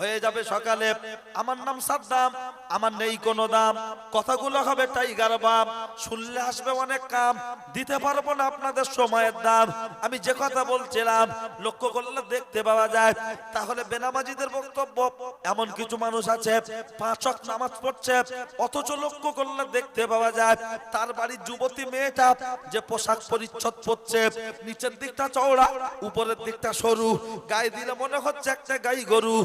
হয়ে যাবে সকালে। আমার নাম সাদ্দাম, আমার নেই কোনো দাম। কথাগুলো হবে টাইগার বাপ শুনলে আসবে অনেক কাম। দিতে পারব না আপনাদের সময়ের দাম। আমি যে কথা বলছিলাম, লক্ষ্য করলে দেখতে পাওয়া যায়। তাহলে বেনামাজিদের বক্তব্য, এমন কিছু মানুষ আছে পাঁচক নামাজ পড়ছে, অথচ লক্ষ্য করলে দেখতে পাওয়া যায়, তার বাড়ির যুবতী মেয়েটা যে পোশাক পরিচ্ছদ পরছে, নিচের দিকটা চওড়া, উপরের দিকটা সরু, গায়ে দিলে মনে হচ্ছে একটা গাই গরু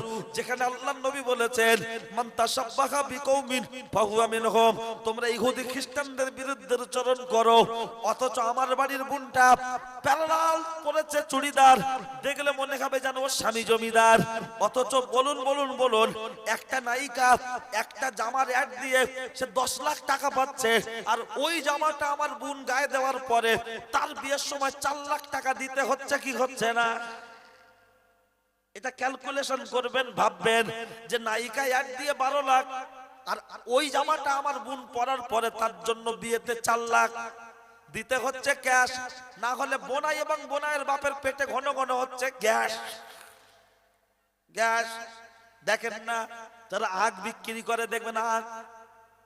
যেখানে আল্লাহ নবী বলেছেন, মান তাসাব্বাহা বিকৌমিন ফাহুয়া মিনহুম। তোমরা ইহুদি খ্রিস্টানদের বিরুদ্ধে চরণ করো, অথচ আমার বাড়ির বোনটা প্যারালাল করেছে চুড়িদার। দেখলে মনে হবে যেন ওর স্বামী জমিদার। অথচ বলুন বলুন বলুন, একটা নায়িকা, একটা জামার অ্যাড দিয়ে সে দশ লাখ টাকা পাচ্ছে। আর ওই জামাটা আমার বোন গায়ে দেওয়ার পরে তার বিয়ের সময় চার লাখ টাকা দিতে হচ্ছে কি হচ্ছে না? এটা ক্যালকুলেশন করবেন, ভাববেন যে নায়িকা এক দিয়ে বারো লাখ, আর ওই জামাটা আমার বোন পরার পরে তার জন্য বিয়েতে চার লাখ। দিতে হচ্ছে ক্যাশ না হলে বোনাই এবং বোনাইয়ের বাপের পেটে ঘন ঘন হচ্ছে গ্যাস গ্যাস দেখেন না, যারা আগ বিক্রি করে দেখবেন আগ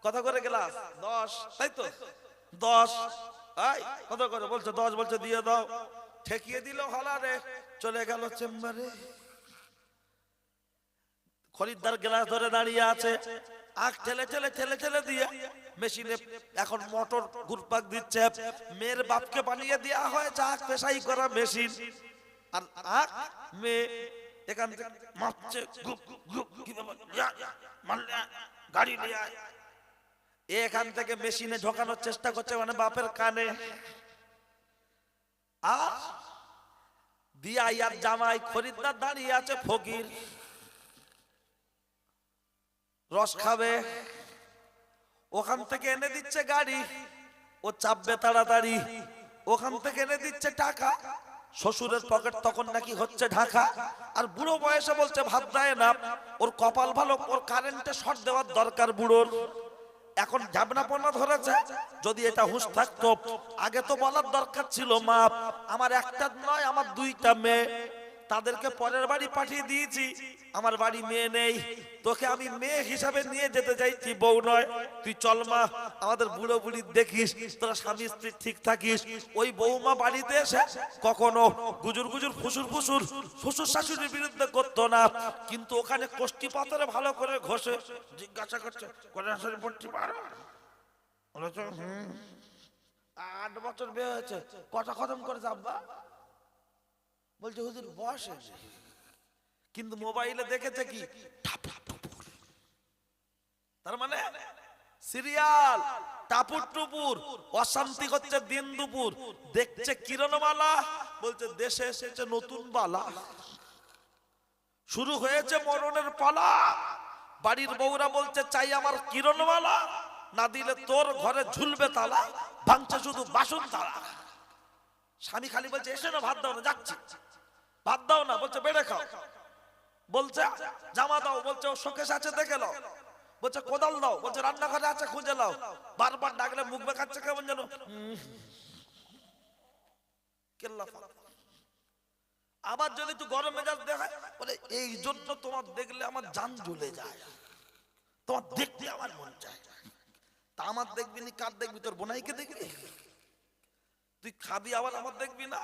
কত করে গেলাস দশ, তাই তো? দশ। কত করে? বলছে দশ, বলছে দিয়ে দাও। ঠেকিয়ে দিল হলারে, চলে গেল চেম্বারে। খরিদ্দার গ্লাস ধরে দাঁড়িয়ে আছে। আখ ঠেলে ঠেলে ঠেলে ঠেলে দিয়ে মেশিনে এখন মোটর ঘুরপাক দিচ্ছে। মেয়ের বাপকে বানিয়ে দেওয়া হয়েছে আখ পেশাই করা মেশিন। আর আখ মেয়ে এখান থেকে মাপছে গুপ, গুপ, গাড়ি নিয়ে আয়। এখান থেকে মেশিনে ঢোকানোর চেষ্টা করছে মানে বাপের কানে। আর দিয়া ইয়ার জামাই খরিদ্দার দাঁড়িয়ে আছে ফকির। রস খাবে। ওখান থেকে এনে দিচ্ছে গাড়ি, ও চাপবে তাড়াতাড়ি। ওখান থেকে এনে দিচ্ছে টাকা। শ্বশুরের পকেট তখন নাকি হচ্ছে ঢাকা। আর বুড়ো বয়সে বলছে ভাব দেয় না। ওর কপাল ভালো, ওর কারেন্টে শর্ট দেওয়ার দরকার বুড়োর। এখন ঝাবনাপনা ধরেছে। যদি এটা হুঁশ থাকতো, আগে তো বলার দরকার ছিল মা আমার একটা নয়, আমার দুইটা মেয়ে। তাদেরকে পরের বাড়ি পাঠিয়ে দিয়েছি। আমার বাড়ি মেয়ে নেই। তোকে আমি মেয়ে হিসাবে নিয়ে যেতে চাইছি, বউ নয়। তুই চল মা, আমাদের বুড়ো বুড়ি দেখিস, তোরা স্বামী স্ত্রী ঠিক থাকিস। ওই বৌমা বাড়িতে এসে কখনো গুজুর গুজুর, ফুসুর ফুসুর, শ্বশুর শাশুড়ির বিরুদ্ধে করতো না। কিন্তু ওখানে কোষ্টি পাথরে ভালো করে ঘষে জিজ্ঞাসা করছে আট বছর বিয়ে হয়েছে। কটা খতম করেছে, আব্বা? বলছে হুজুর বয়স হয়েছে। কিন্তু মোবাইলে দেখেছে কি? তার মানে সিরিয়াল টাপুর টুপুর অশান্তি হচ্ছে দিন দুপুর। দেখছে কিরণমালা বলছে দেশে এসেছে নতুন বালা। শুরু হয়েছে মরণের পালা। বাড়ির বউরা বলছে চাই আমার কিরণমালা না দিলে তোর ঘরে ঝুলবে তালা ভাঙছে শুধু বাসন তালা। স্বামী খালি বলছে এসে না ভাত দাও না যাচ্ছি। ভাত দাও না, বলছে বেড়ে খাও। বলছে, জামা দাও, বলছে শোকেশ আছে, দেখে নাও। বলছে, কোদাল দাও, বলছে, রান্নাঘরে আছে, খুঁজে নাও। বারবার ডাকলে মুখ বেকাচ্ছে কেমন যেন। কেল্লা। আবার যদি তুই গরম মেজাজ দেখায়, বলে, এই জন্য তোমার দেখলে আমার জান জ্বলে যায়। তোমার দেখতে আমার মন চায়। তা আমার দেখবি নি, কার দেখবি? তোর বোনাইকে দেখবি? তুই খাবি আবার আমার দেখবি না?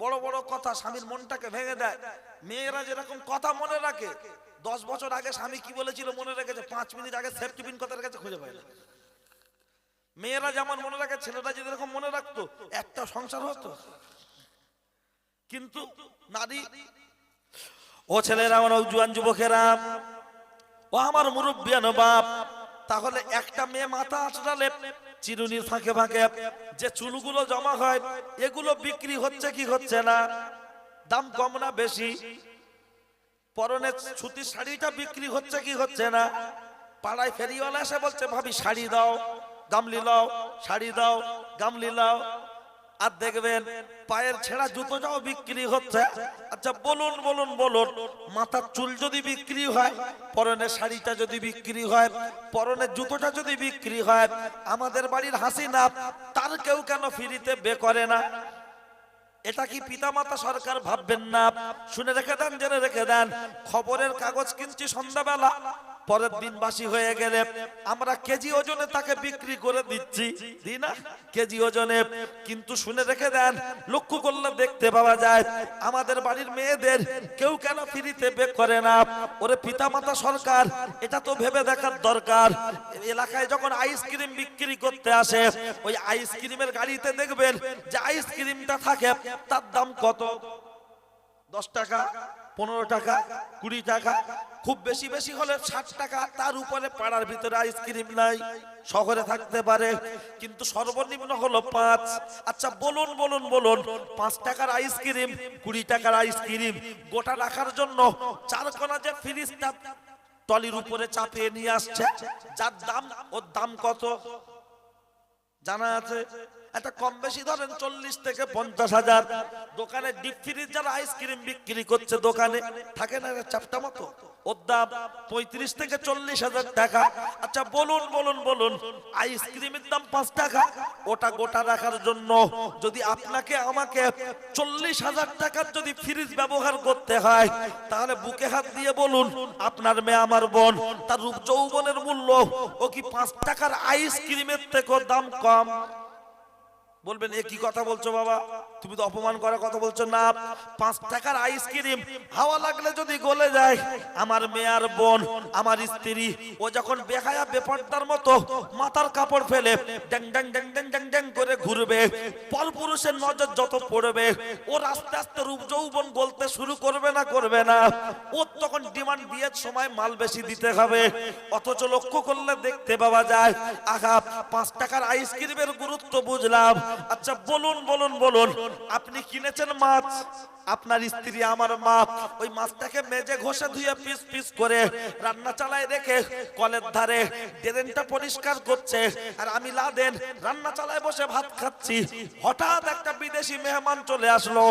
বড় বড় কথা স্বামীর মনটাকে ভেঙে দেয়। মেয়েরা যেরকম কথা মনে রাখে, দশ বছর আগে স্বামী কি বলেছিল মনে রেখেছে? পাঁচ মিনিট আগে সেফটি পিন কথার কাছে খুঁজে পায় না। মেয়েরা যেমন মনে রাখে, ছেলেরা যদি এরকম মনে রাখতো, একটা সংসার হতো। কিন্তু নারী, ও ছেলেরা আমার জুয়ান যুবকেরা, ও আমার মুরব্বিয়ান বাপ, তাহলে একটা মেয়ে মাথা আঁচড়ালে চিরুনির ফাঁকে ফাঁকে যে চুলগুলো জমা হয়, এগুলো বিক্রি হচ্ছে কি হচ্ছে না? দাম কম না বেশি? পরনে সুতির শাড়িটা বিক্রি হচ্ছে কি হচ্ছে না? পাড়ায় ফেরিওয়ালা এসে বলছে, ভাবি, শাড়ি দাও, গামলি লাও, শাড়ি দাও, গামলি লাও। আর দেখবেন পায়ের ছেঁড়া জুতোটাও বিক্রি হচ্ছে। আচ্ছা বলুন বলুন বলুন, মাথার চুল যদি বিক্রি হয়, পরনে শাড়িটা যদি বিক্রি হয়, পরনে জুতোটা যদি বিক্রি হয়, আমাদের বাড়ির হাসি না তার কেউ কেন ফ্রিতে বে করে না? এটা কি পিতামাতা সরকার ভাববেন না? শুনে রেখে দেন, জেনে রেখে দেন। খবরের কাগজ কিনছি সন্ধ্যাবেলা। পরের দিন বাসি হয়ে গেলে আমরা কেজি ওজনে তাকে বিক্রি করে দিচ্ছি। না? কেজি ওজনে। কিন্তু শুনে রেখে দেন, লক্ষ্য করলে দেখতে পাওয়া যায়, আমাদের বাড়ির মেয়েদের কেউ কেন ফ্রিতে বেক করে না। ওরে পিতামাতা সরকার, এটা তো ভেবে দেখার দরকার। এলাকায় যখন আইসক্রিম বিক্রি করতে আসে, ওই আইসক্রিমের গাড়িতে দেখবেন যে আইসক্রিমটা থাকে, তার দাম কত? দশ টাকা? পনেরো টাকা, কুড়ি টাকা, খুব বেশি বেশি হলে ষাট টাকা, তার উপরে পাড়ার ভিতরে আইসক্রিম নাই, শহরে থাকতে পারে, কিন্তু সর্বনিম্ন হলো পাঁচ। আচ্ছা বলুন বলুন বলুন, পাঁচ টাকার আইসক্রিম কুড়ি টাকার আইসক্রিম গোটা রাখার জন্য চার কোনা যে ফ্রিজটা টলির উপরে চাপিয়ে নিয়ে আসছে, যার দাম, ওর দাম কত? জানা আছে, একটা কম বেশি ধরেন চল্লিশ থেকে পঞ্চাশ হাজার। দোকানে ডিপ ফ্রিজ যারা আইসক্রিম বিক্রি করছে দোকানে, থাকে না চাপটা মতো? পঁয়ত্রিশ থেকে চল্লিশ হাজার টাকা। আচ্ছা বলুন বলুন বলুন পাঁচ টাকা? গোটা রাখার জন্য যদি আপনাকে আমাকে চল্লিশ হাজার টাকার যদি ফ্রিজ ব্যবহার করতে হয় তাহলে বুকে হাত দিয়ে বলুন, আপনার মেয়ে আমার বোন, তার রূপ যৌবনের মূল্য, ও কি পাঁচ টাকার আইসক্রিমের থেকেও দাম কম? বলবেন, এ কি কথা বলছো বাবা? তুমি তো অপমান করার কথা বলছো না। পাঁচ টাকার আইসক্রিম হাওয়া লাগলে যদি গলে যায়, আমার মেয়ার বোন, আমার স্ত্রী, ও যখন বেহায়া, বেপর্দার মতো মাথার কাপড় ফেলে, ড্যাং ড্যাং ড্যাং ড্যাং ড্যাং ড্যাং করে ঘুরবে পর পুরুষের নজর যত পড়বে, ও আস্তে আস্তে রূপ যৌবন গলতে শুরু করবে না করবে না। ও তখন ডিমান্ড বিয়ের সময় মাল বেশি দিতে হবে। অথচ লক্ষ্য করলে দেখতে পাওয়া যায় আঘা পাঁচ টাকার আইসক্রিমের গুরুত্ব বুঝলাম। আচ্ছা বলুন বলুন বলুন, আপনি কিনেছেন মাছ? আপনার স্ত্রী, আমার মা, ওই মাছটাকে মেজে ঘষে ধুয়ে পিস পিস করে রান্না চালায় রেখে কলের ধারে ড্রেনটা পরিষ্কার করছে। আর আমি লাদেন, রান্না চালায় বসে ভাত খাচ্ছি। হঠাৎ একটা বিদেশি মেহমান চলে আসলো।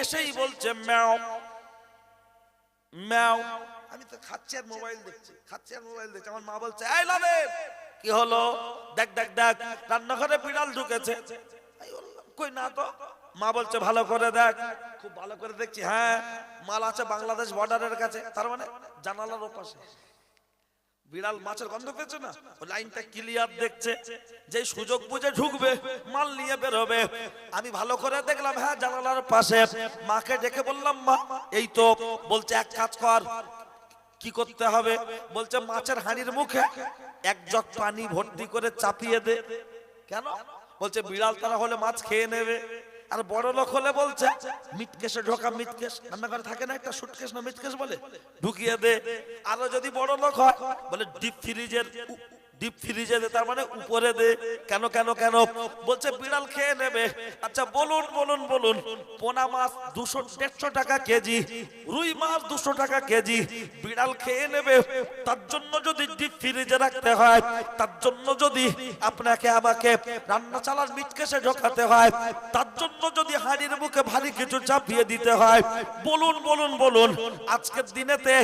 এসেই বলছে, ম্যাও ম্যাও, আমি তো খাচ্ছি আর মোবাইল দেখছি, খাচ্ছি আর মোবাইল দেখছি, আমার মা বলছে, এই লাদেন কি হলো? দেখ দেখ দেখ, রান্নাঘরে বিড়াল ঢুকেছে। কই না তো? মা বলছে, ভালো করে দেখ, খুব ভালো করে দেখছি হ্যাঁ মাল আছে বাংলাদেশ বর্ডারের কাছে, তার মানে জানালার ওপাশে। বিড়াল মাছের গন্ধ পেয়েছে না? ও লাইনটা ক্লিয়ার দেখছে। যে সুযোগ বুঝে ঢুকবে, মাল নিয়ে বেরোবে। আমি ভালো করে দেখলাম হ্যাঁ জানালার পাশে। মাকে ডেকে বললাম, মা, এই তো বলছে, এক কাজ কর। কি করতে হবে? বলছে, মাছের হাঁড়ির মুখে এক জগ পানি ভর্তি করে চাপিয়ে দে। কেন? বলছে, বিড়াল তারা হলে মাছ খেয়ে নেবে। আর বড় লোক হলে বলছে মিটকেশে ঢোকা মিটকেশ রান্নাঘরে থাকে না একটা সুটকেশ না মিটকেশ বলে? ঢুকিয়ে দে। আরও যদি বড় লোক হয়, বলে, ডিপ ফ্রিজের ডিপ ফ্রিজে দে, তার মানে উপরে দে। কেন কেন কেন? বলছে, বিড়াল খেয়ে নেবে। আচ্ছা বলুন বলুন বলুন। পোনা মাছ দুশো, দেড়শো টাকা কেজি, রুই মাছ দুশো টাকা কেজি। বিড়াল খেয়ে নেবে। তার জন্য যদি ডিপ ফ্রিজে রাখতে হয়, তার জন্য যদি আপনাকে, আমাকে রান্না চালার মিটকেসে ঢোকাতে হয়, তার জন্য যদি হাড়ির মুখে ভারী কিছু চাপিয়ে দিতে হয়, বলুন বলুন বলুন। আজকের দিনেতে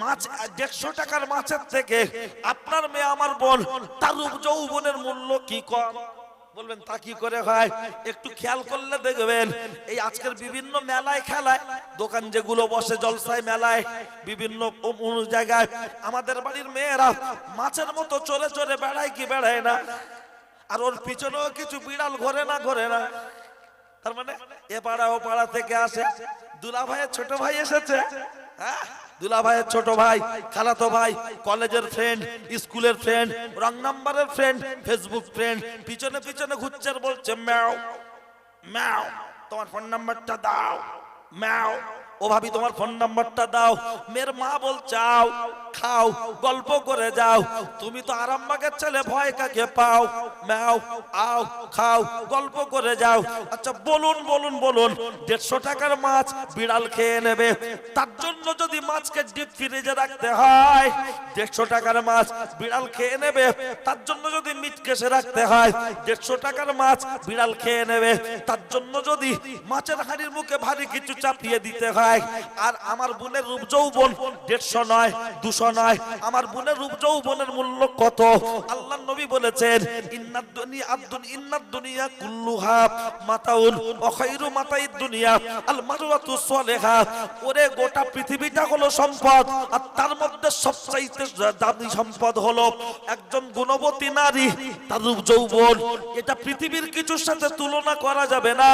মাছ, দেড়শো টাকার মাছের থেকে আপনার মেয়ে, আমার বোন তার যৌবনের মূল্য কি কম? বলবেন, তা কি করে হয়? একটু খেয়াল করলে দেখবেন, এই আজকের বিভিন্ন মেলায় খেলায়, দোকান যেগুলো বসে, জলসায় মেলায়, বিভিন্ন জায়গায়, আমাদের বাড়ির মেয়েরা মাছের মতো চলে চলে বেড়ায় কি বেড়ায় না? আর ওর পিছনেও কিছু বিড়াল ঘরে না ঘরে না। তার মানে এ পাড়া ও পাড়া থেকে আসে। দুলা ভাইয়ের ছোট ভাই এসেছে হ্যাঁ? দুলা ভাইয়ের ছোট ভাই, খালাতো ভাই, কলেজের ফ্রেন্ড স্কুলের ফ্রেন্ড রং নাম্বারের ফ্রেন্ড ফেসবুক ফ্রেন্ড পিছনে পিছনে ঘুরছে বলছে, ম্যাও ম্যাও, তোমার ফোন নাম্বারটা দাও, ম্যাও। ও ভাবি, তোমার ফোন নাম্বারটা দাও। মেয়ের মা বল, চাও, খাও, গল্প করে যাও। তুমি তো আরামবাগের ছেলে, ভয় কাকে পাও? ম্যাও আও, খাও, গল্প করে যাও। আচ্ছা বলুন বলুন বলুন, দেড়শো টাকার মাছ বিড়াল খেয়ে নেবে। তার জন্য যদি মাছকে ডিপ ফ্রিজে রাখতে হয়, দেড়শো টাকার মাছ বিড়াল খেয়ে নেবে। তার জন্য যদি মিট কেসে রাখতে হয়, দেড়শো টাকার মাছ বিড়াল খেয়ে নেবে। তার জন্য যদি মাছের হাড়ির মুখে ভারী কিছু চাপিয়ে দিতে হয় টাকায় আর আমার বোনের রূপ যৌবন দেড়শো নয়, দুশো নয়। আমার বোনের রূপ যৌবনের মূল্য কত? আল্লাহ নবী বলেছেন, ইন্নাদ দুনিয়া ইন্নাদ দুনিয়া কুল্লুহা। মাতাউন অখাইরু মাতাইদ দুনিয়া, আল ওরে গোটা পৃথিবীটা হলো সম্পদ, আর তার মধ্যে সবচাইতে দামি সম্পদ হলো একজন গুণবতী নারী, তার রূপ যৌবন। এটা পৃথিবীর কিছুর সাথে তুলনা করা যাবে না।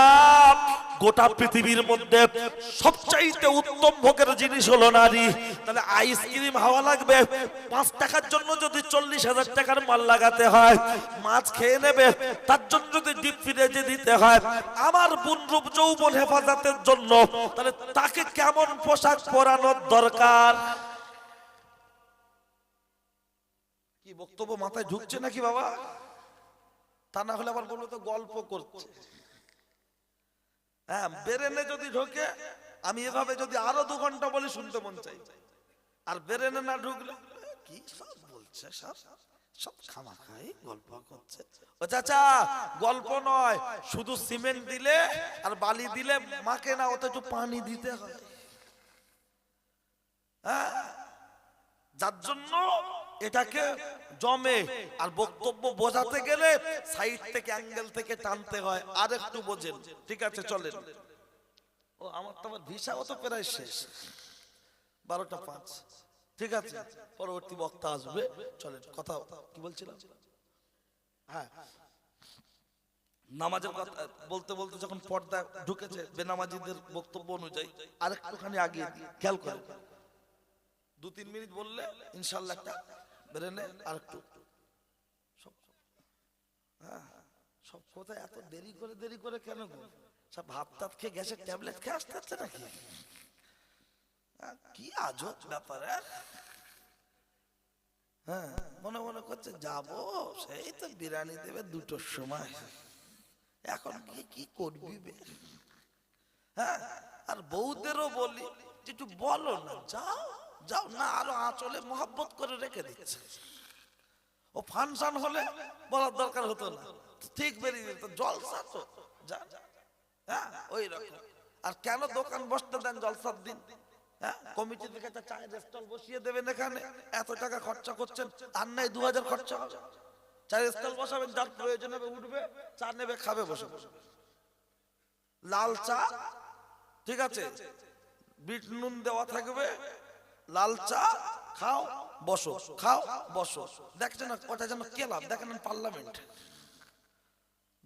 গোটা পৃথিবীর মধ্যে সবচাইতে উত্তম ভোগের জিনিস হলো নারী। তাহলে আইসক্রিম হাওয়া লাগবে। পাঁচ টাকার জন্য যদি চল্লিশ হাজার টাকার মাল লাগাতে হয়, মাছ খেয়ে নেবে, তার জন্য যদি ডিপ ফ্রিজে দিতে হয়, আমার বোন রূপ যৌবন হেফাজতের জন্য, তাহলে তাকে কেমন পোশাক পরানোর দরকার? কি বক্তব্য মাথায় ঢুকছে নাকি বাবা? তা না হলে আবার বলল তো গল্প করছে। হ্যাঁ বেরেনে যদি ঢোকে আমি এভাবে যদি আরও দু ঘণ্টা বলি শুনতে মন চাই। আর বেরেনে না ঢুকলে, কি সব বলছে সব? সব খামাখাই গল্প করছে। ও চাচা, গল্প নয়, শুধু সিমেন্ট দিলে আর বালি দিলে মাকে না, ওতে একটু পানি দিতে হয়। হ্যাঁ? যার জন্য এটাকে জমে আর বক্তব্য বোঝাতে গেলে সাইড থেকে অ্যাঙ্গেল থেকে টানতে হয়। আর একটু বোঝেন। ঠিক আছে, চলেন। আমার তো আমার ভিসাও তো প্রায় শেষ। বারোটা পাঁচ। ঠিক আছে? পরবর্তী বক্তা আসবে। চলেন কথা কি বলছিলাম? হ্যাঁ। নামাজের কথা বলতে বলতে যখন পর্দা ঢুকেছে বেনামাজিদের বক্তব্য অনুযায়ী আরেকটুখানি আগে খেয়াল করে দু তিন মিনিট বললে ইনশাল্লাহ একটা বেরেনে আর একটু সব হ্যাঁ, সব কোথায় এত দেরি করে দেরি করে কেন সব ভাত টাত খেয়ে গ্যাসের ট্যাবলেট খেয়ে আসতে নাকি? কি আজব ব্যাপার হ্যাঁ? মনে মনে করছে, যাব, সেই তো দেবে দুটোর সময়। এখন কি কি করবি হ্যাঁ আর বউদেরও বলি যে একটু বলো না, যাও যাও না, আরও আঁচলে মোহাব্বত করে রেখে দিচ্ছে। ও ফাংশন হলে বলার দরকার হতো না। ঠিক বেরিয়ে যেত জলসা তো যা। হ্যাঁ? ওই আর কেন দোকান বসতে দেন জলসার দিন? হ্যাঁ? কমিটি থেকে চায়ের স্টল বসিয়ে দেবেন এখানে। এত টাকা খরচা করছেন দু হাজার খরচা চায়ের স্টল বসাবেন, যার উঠবে, চা নেবে, খাবে, বসে বসে লাল চা, ঠিক আছে? বিট নুন দেওয়া থাকবে। লাল চা, খাও, বসো খাও, বসো। দেখছেন কটা যেন কেলাম দেখেন পার্লামেন্ট।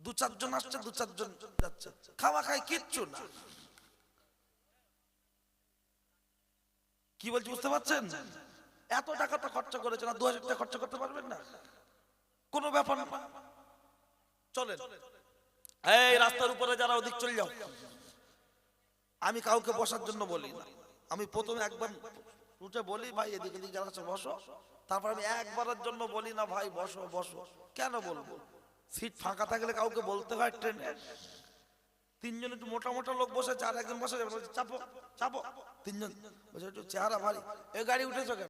দু চারজন আসছে, দু চারজন যাচ্ছে। খাওয়া খাই কিচ্ছু না। কি বলছি, বুঝতে পারছেন? এত টাকা তো খরচা করেছেন আর দু হাজার টাকা খরচা করতে পারবেন না? কোনো ব্যাপার না। চলেন। এই রাস্তার উপরে যারা ওদিক চলে যাও। আমি কাউকে বসার জন্য বলি না। আমি প্রথমে একবার উঠে বলি, ভাই এদিকে এদিকে যারা বসো। তারপর আমি একবারের জন্য বলি না, ভাই, বসো বসো। কেন বলব? সিট ফাঁকা থাকলে কাউকে বলতে হয় ট্রেনে? তিনজন একটু মোটা মোটা লোক বসে, চার একজন বসে চাপো চাপো। তিনজন বসে একটু চেহারা ভারী। এ গাড়ি উঠেছ কেন?